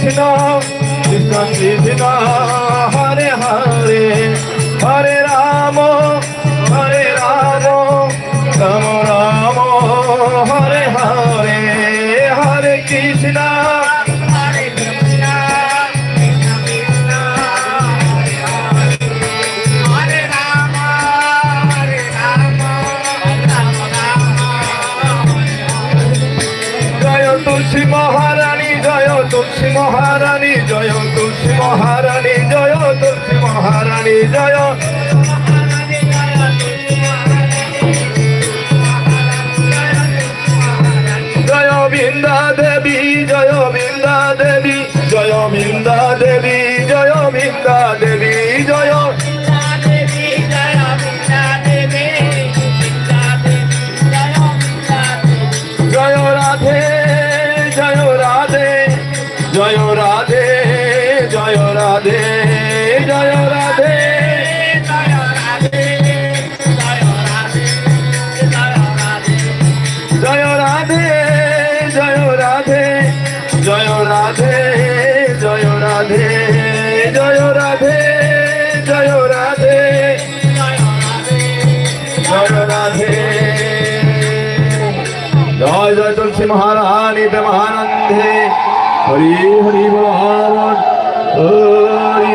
কৃষ্ণ কৃষ্ণ কৃষ্ণ, হরে হরে হরে রাম হরে রাম রাম রাম, হরে হরে হরে কৃষ্ণ। তুলসী মহারানী জয় তুলসী মহারানী, জয় তুলসী মহারানী, জয় তুলসী মহারানী, জয় জয় বৃন্দা দেবী, জয় বৃন্দা দেবী, জয় বৃন্দা দেবী, জয় বৃন্দা দেবী, জয় জয় রাধে রাধে, জয় রাধে জয় রাধে। জয় রাধে জয় রাধে জয় রাধে জয় রাধে জয় রাধে জয় রাধে। জয় রাধে। জয় জয় তুলসী মহারানী প্রেমানন্দে হরি হরি বল হরি